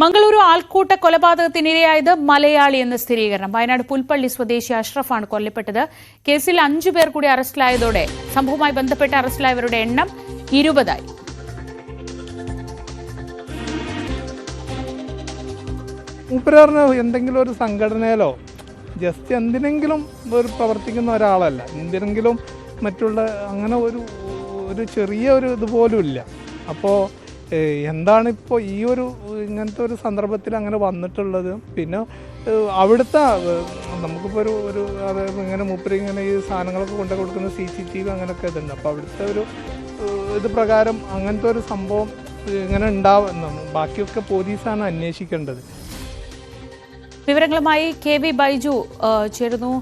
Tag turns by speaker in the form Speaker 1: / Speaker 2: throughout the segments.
Speaker 1: മംഗളൂരു ആൾക്കൂട്ട കൊലപാതകത്തിനിരയായത് മലയാളി എന്ന സ്ഥിരീകരണം. വയനാട് പുൽപ്പള്ളി സ്വദേശി അഷ്റഫാണ് കൊല്ലപ്പെട്ടത്. കേസിൽ അഞ്ചു പേർ കൂടി അറസ്റ്റിലായതോടെ സംഭവവുമായി ബന്ധപ്പെട്ട് അറസ്റ്റിലായവരുടെ എണ്ണം ഇരുപതായി.
Speaker 2: മൂപ്പരാറിന് എന്തെങ്കിലും ഒരു സംഘടനയിലോ ജസ്റ്റ് എന്തിനെങ്കിലും ഒരു പ്രവർത്തിക്കുന്ന ഒരാളല്ല. എന്തിനെങ്കിലും മറ്റുള്ള അങ്ങനെ ഒരു ഒരു ചെറിയ ഒരു ഇതുപോലും ഇല്ല. അപ്പോൾ എന്താണ് ഇപ്പോൾ ഈ ഒരു ഇങ്ങനത്തെ ഒരു സന്ദർഭത്തിൽ അങ്ങനെ വന്നിട്ടുള്ളത്? പിന്നെ അവിടുത്തെ നമുക്കിപ്പോൾ ഒരു ഒരു അതായത് ഇങ്ങനെ മൂപ്പര് ഇങ്ങനെ ഈ സാധനങ്ങളൊക്കെ കൊണ്ടു കൊടുക്കുന്ന സി സി ടി വി അങ്ങനെയൊക്കെ ഇതുണ്ട്. അപ്പോൾ അവിടുത്തെ ഒരു ഇത് പ്രകാരം അങ്ങനത്തെ ഒരു സംഭവം ഇങ്ങനെ ഉണ്ടാവുന്ന ബാക്കിയൊക്കെ പോലീസാണ് അന്വേഷിക്കേണ്ടത്.
Speaker 1: വിവരങ്ങളുമായി കെ വി ബൈജു ചേരുന്നു.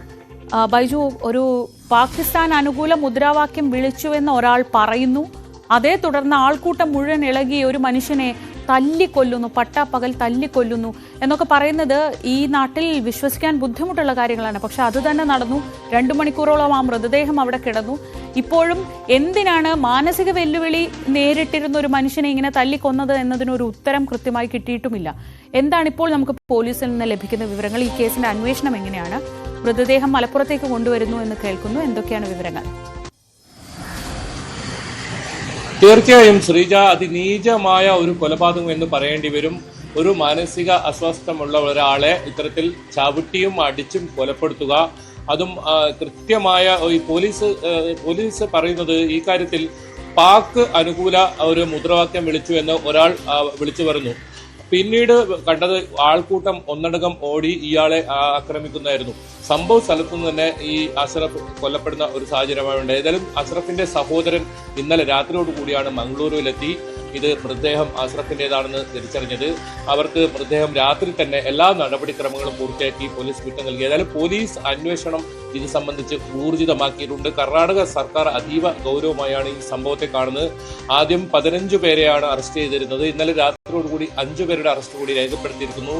Speaker 1: ബൈജു ഒരു പാകിസ്ഥാൻ അനുകൂല മുദ്രാവാക്യം വിളിച്ചുവെന്ന് ഒരാൾ പറയുന്നു. അതേ തുടർന്ന് ആൾക്കൂട്ടം മുഴുവൻ ഇളകി ഒരു മനുഷ്യനെ തല്ലിക്കൊല്ലുന്നു പട്ടാപ്പകൽ തല്ലിക്കൊല്ലുന്നു എന്നൊക്കെ പറയുന്നത് ഈ നാട്ടിൽ വിശ്വസിക്കാൻ ബുദ്ധിമുട്ടുള്ള കാര്യങ്ങളാണ്. പക്ഷെ അത് തന്നെ നടന്നു. രണ്ടു മണിക്കൂറോളം ആ മൃതദേഹം അവിടെ കിടന്നു. ഇപ്പോഴും എന്തിനാണ് മാനസിക വെല്ലുവിളി നേരിട്ടിരുന്ന ഒരു മനുഷ്യനെ ഇങ്ങനെ തല്ലിക്കൊന്നത് എന്നതിനൊരു ഉത്തരം കൃത്യമായി കിട്ടിയിട്ടുമില്ല. എന്താണ് ഇപ്പോൾ നമുക്ക് പോലീസിൽ നിന്ന് ലഭിക്കുന്ന വിവരങ്ങൾ? ഈ കേസിന്റെ അന്വേഷണം എങ്ങനെയാണ്? മൃതദേഹം മലപ്പുറത്തേക്ക് കൊണ്ടുവരുന്നു എന്ന് കേൾക്കുന്നു. എന്തൊക്കെയാണ് വിവരങ്ങൾ?
Speaker 3: തീർച്ചയായും ശ്രീജ അതിനീചമായ ഒരു കൊലപാതകം എന്ന് പറയേണ്ടി വരും. ഒരു മാനസിക അസ്വസ്ഥമുള്ള ഒരാളെ ഇത്തരത്തിൽ ചവിട്ടിയും അടിച്ചും കൊലപ്പെടുത്തുക. അതും കൃത്യമായ ഈ പോലീസ് പോലീസ് പറയുന്നത് ഈ കാര്യത്തിൽ പാക്ക് അനുകൂല ഒരു മുദ്രാവാക്യം വിളിച്ചു എന്ന് ഒരാൾ വിളിച്ചു പറഞ്ഞു പിന്നീട് കണ്ടത് ആൾക്കൂട്ടം ഒന്നടങ്കം ഓടി ഇയാളെ ആക്രമിക്കുന്നതായിരുന്നു. സംഭവ സ്ഥലത്തു നിന്ന് തന്നെ ഈ അഷ്റഫ് കൊല്ലപ്പെടുന്ന ഒരു സാഹചര്യമാണ് ഏതായാലും അഷ്റഫിന്റെ സഹോദരൻ ഇന്നലെ രാത്രിയോട് കൂടിയാണ് മംഗളൂരുവിലെത്തി. ഇത് മൃതദേഹം അഷ്റഫിന്റെതാണെന്ന് തിരിച്ചറിഞ്ഞത്. അവർക്ക് മൃതദേഹം രാത്രി തന്നെ എല്ലാ നടപടിക്രമങ്ങളും പൂർത്തിയാക്കി പോലീസ് വിട്ടു നൽകി. ഏതായാലും പോലീസ് അന്വേഷണം ഇത് സംബന്ധിച്ച് ഊർജിതമാക്കിയിട്ടുണ്ട്. കർണാടക സർക്കാർ അതീവ ഗൗരവമായാണ് ഈ സംഭവത്തെ കാണുന്നത്. ആദ്യം പതിനഞ്ച് പേരെയാണ് അറസ്റ്റ് ചെയ്തിരുന്നത്. ഇന്നലെ രാത്രിയോടുകൂടി അഞ്ചു പേരുടെ അറസ്റ്റ് കൂടി രേഖപ്പെടുത്തിയിരിക്കുന്നു.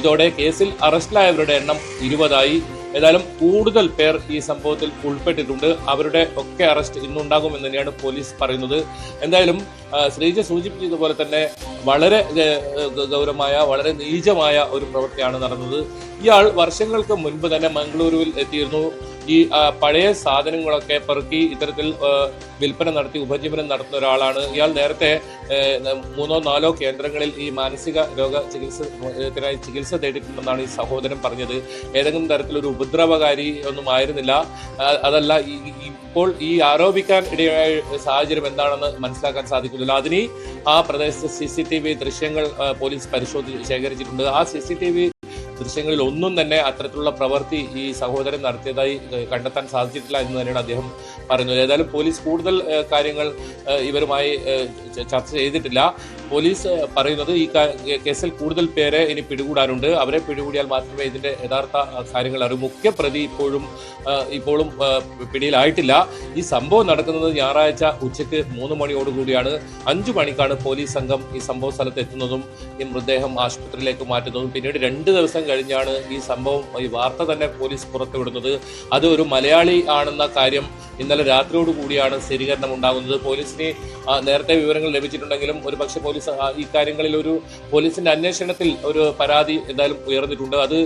Speaker 3: ഇതോടെ കേസിൽ അറസ്റ്റിലായവരുടെ എണ്ണം ഇരുപതായി. ഏതായാലും കൂടുതൽ പേർ ഈ സംഭവത്തിൽ ഉൾപ്പെട്ടിട്ടുണ്ട്. അവരുടെ ഒക്കെ അറസ്റ്റ് ഇന്നുണ്ടാകുമെന്ന് തന്നെയാണ് പോലീസ് പറയുന്നത്. എന്തായാലും ശ്രീജ സൂചിപ്പിച്ചതുപോലെ തന്നെ വളരെ ഗൗരവമായ വളരെ നീചമായ ഒരു പ്രവൃത്തിയാണ് നടന്നത്. ഇയാൾ വർഷങ്ങൾക്ക് മുൻപ് തന്നെ മംഗളൂരുവിൽ എത്തിയിരുന്നു. ഈ പഴയ സാധനങ്ങളൊക്കെ പെറുക്കി ഇത്തരത്തിൽ വിൽപ്പന നടത്തി ഉപജീവനം നടത്തുന്ന ഒരാളാണ്. ഇയാൾ നേരത്തെ മൂന്നോ നാലോ കേന്ദ്രങ്ങളിൽ ഈ മാനസിക രോഗ ചികിത്സത്തിനായി ചികിത്സ തേടിയിട്ടുണ്ടെന്നാണ് ഈ സഹോദരൻ പറഞ്ഞത്. ഏതെങ്കിലും തരത്തിലൊരു ഉപദ്രവകാരി ഒന്നും ആയിരുന്നില്ല. അതല്ല ഇപ്പോൾ ഈ ആരോപിക്കാൻ ഇടയായ സാഹചര്യം എന്താണെന്ന് മനസ്സിലാക്കാൻ സാധിക്കുന്നില്ല. അതിന് ആ പ്രദേശത്തെ സി സി ടി വി ദൃശ്യങ്ങൾ പോലീസ് പരിശോധിച്ച് ശേഖരിച്ചിട്ടുണ്ട്. ആ സി സി ടി വി ദൃശ്യങ്ങളിൽ ഒന്നും തന്നെ അത്തരത്തിലുള്ള പ്രവൃത്തി ഈ സഹോദരൻ നടത്തിയതായി കണ്ടെത്താൻ സാധിച്ചിട്ടില്ല എന്ന് തന്നെയാണ് അദ്ദേഹം പറയുന്നത്. ഏതായാലും പോലീസ് കൂടുതൽ കാര്യങ്ങൾ ഇവരുമായി ചർച്ച ചെയ്തിട്ടില്ല. പോലീസ് പറയുന്നത് ഈ കേസിൽ കൂടുതൽ പേരെ ഇനി പിടികൂടാനുണ്ട്. അവരെ പിടികൂടിയാൽ മാത്രമേ ഇതിന്റെ യഥാർത്ഥ കാര്യങ്ങൾ അറിയൂ. മുഖ്യ പ്രതി ഇപ്പോഴും ഇപ്പോഴും പിടിയിലായിട്ടില്ല. ഈ സംഭവം നടക്കുന്നത് ഞായറാഴ്ച ഉച്ചയ്ക്ക് മൂന്ന് മണിയോടുകൂടിയാണ്. അഞ്ചു മണിക്കാണ് പോലീസ് സംഘം ഈ സംഭവ സ്ഥലത്ത് എത്തുന്നതും ഈ മൃതദേഹം ആശുപത്രിയിലേക്ക് മാറ്റുന്നതും. പിന്നീട് രണ്ട് ദിവസം കഴിഞ്ഞാണ് ഈ സംഭവം ഈ വാർത്ത തന്നെ പോലീസ് പുറത്തുവിടുന്നത്. അത് ഒരു മലയാളി ആണെന്ന കാര്യം ഇന്നലെ രാത്രിയോടുകൂടിയാണ് സ്ഥിരീകരണം ഉണ്ടാകുന്നത് പോലീസിന് നേരത്തെ വിവരങ്ങൾ ലഭിച്ചിട്ടുണ്ടെങ്കിലും ഒരു പക്ഷേ പോലീസ് ഇക്കാര്യങ്ങളിൽ ഒരു പോലീസിന്റെ അന്വേഷണത്തിൽ ഒരു പരാതി എന്തായാലും ഉയർന്നിട്ടുണ്ട്. അത്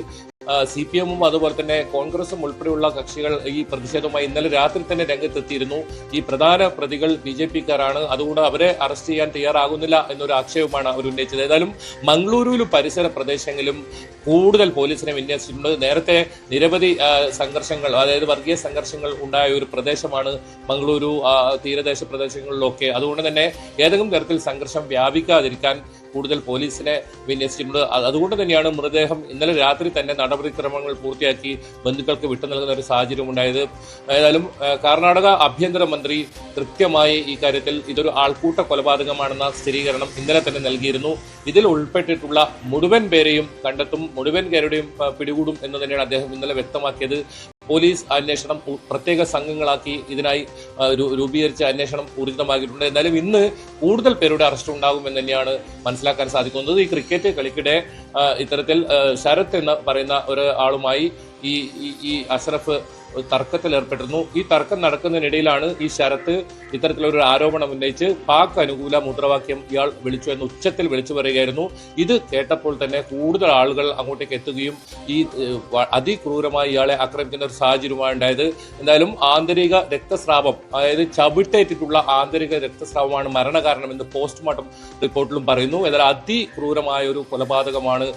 Speaker 3: സി പി എമ്മും അതുപോലെ തന്നെ കോൺഗ്രസും ഉൾപ്പെടെയുള്ള കക്ഷികൾ ഈ പ്രതിഷേധവുമായി ഇന്നലെ രാത്രി തന്നെ രംഗത്തെത്തിയിരുന്നു. ഈ പ്രധാന പ്രതികൾ ബി ജെ പിക്കാരാണ്. അതുകൊണ്ട് അവരെ അറസ്റ്റ് ചെയ്യാൻ തയ്യാറാകുന്നില്ല എന്നൊരു ആക്ഷേപമാണ് അവർ ഉന്നയിച്ചത്. ഏതായാലും മംഗളൂരുവിലും പരിസര പ്രദേശങ്ങളിലും കൂടുതൽ പോലീസിനെ വിന്യസിച്ചിട്ടുണ്ട്. നേരത്തെ നിരവധി സംഘർഷങ്ങൾ അതായത് വർഗീയ സംഘർഷങ്ങൾ ഉണ്ടായ ഒരു പ്രദേശമാണ് മംഗളൂരു തീരദേശ പ്രദേശങ്ങളിലൊക്കെ. അതുകൊണ്ട് തന്നെ ഏതെങ്കിലും തരത്തിൽ സംഘർഷം വ്യാപിക്കാതിരിക്കാൻ കൂടുതൽ പോലീസിനെ അ- അതുകൊണ്ട് തന്നെയാണ് മൃതദേഹം ഇന്നലെ രാത്രി തന്നെ നടപടിക്രമങ്ങൾ പൂർത്തിയാക്കി ബന്ധുക്കൾക്ക് വിട്ടു നൽകുന്ന ഒരു സാഹചര്യം ഉണ്ടായത്. ഏതായാലും കർണാടക ആഭ്യന്തരമന്ത്രി കൃത്യമായി ഈ കാര്യത്തിൽ ഇതൊരു ആൾക്കൂട്ട കൊലപാതകമാണെന്ന സ്ഥിരീകരണം ഇന്നലെ തന്നെ നൽകിയിരുന്നു. ഇതിൽ ഉൾപ്പെട്ടിട്ടുള്ള മുഴുവൻ പേരെയും കണ്ടെത്തും മുഴുവൻ പേരുടെയും പിടികൂടും എന്ന് തന്നെയാണ് അദ്ദേഹം ഇന്നലെ വ്യക്തമാക്കിയത്. പോലീസ് അന്വേഷണം പ്രത്യേക സംഘങ്ങളാക്കി ഇതിനായി രൂപീകരിച്ച അന്വേഷണം ഊർജിതമാക്കിയിട്ടുണ്ട്. എന്നാലും ഇന്ന് കൂടുതൽ പേരുടെ അറസ്റ്റ് ഉണ്ടാകുമെന്ന് തന്നെയാണ് മനസ്സിലാക്കാൻ സാധിക്കുന്നത്. ഈ ക്രിക്കറ്റ് കളിക്കിടെ ഇത്തരത്തിൽ ശരത് എന്ന് പറയുന്ന ഒരു ആളുമായി ഈ ഈ- അഷ്റഫ് തർക്കത്തിൽ ഏർപ്പെട്ടിരുന്നു. ഈ തർക്കം നടക്കുന്നതിനിടയിലാണ് ഈ ശരത്ത് ഇത്തരത്തിലൊരു ആരോപണം ഉന്നയിച്ച് പാക് അനുകൂല മുദ്രാവാക്യം ഇയാൾ വിളിച്ചു എന്ന് ഉച്ചത്തിൽ വിളിച്ചു പറയുകയായിരുന്നു. ഇത് കേട്ടപ്പോൾ തന്നെ കൂടുതൽ ആളുകൾ അങ്ങോട്ടേക്ക് എത്തുകയും ഈ അതിക്രൂരമായി ഇയാളെ ആക്രമിക്കുന്ന ഒരു സാഹചര്യമാണ് ഉണ്ടായത്. എന്തായാലും ആന്തരിക രക്തസ്രാവം അതായത് ചവിട്ടേറ്റിട്ടുള്ള ആന്തരിക രക്തസ്രാവമാണ് മരണകാരണമെന്ന് പോസ്റ്റ്മോർട്ടം റിപ്പോർട്ടിലും പറയുന്നു. എന്നാൽ അതിക്രൂരമായ ഒരു കൊലപാതകമാണ്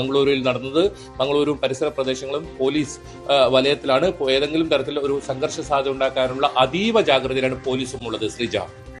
Speaker 3: മംഗളൂരുവിൽ നടന്നത്. മംഗളൂരു പരിസര പ്രദേശങ്ങളും പോലീസ് വലയത്തിലാണ്. ഏതെങ്കിലും തരത്തിൽ ഒരു സംഘർഷ സാധ്യത ഉണ്ടാക്കാനുള്ള അതീവ ജാഗ്രതയിലാണ് പോലീസും ഉള്ളത്. ശ്രീജ.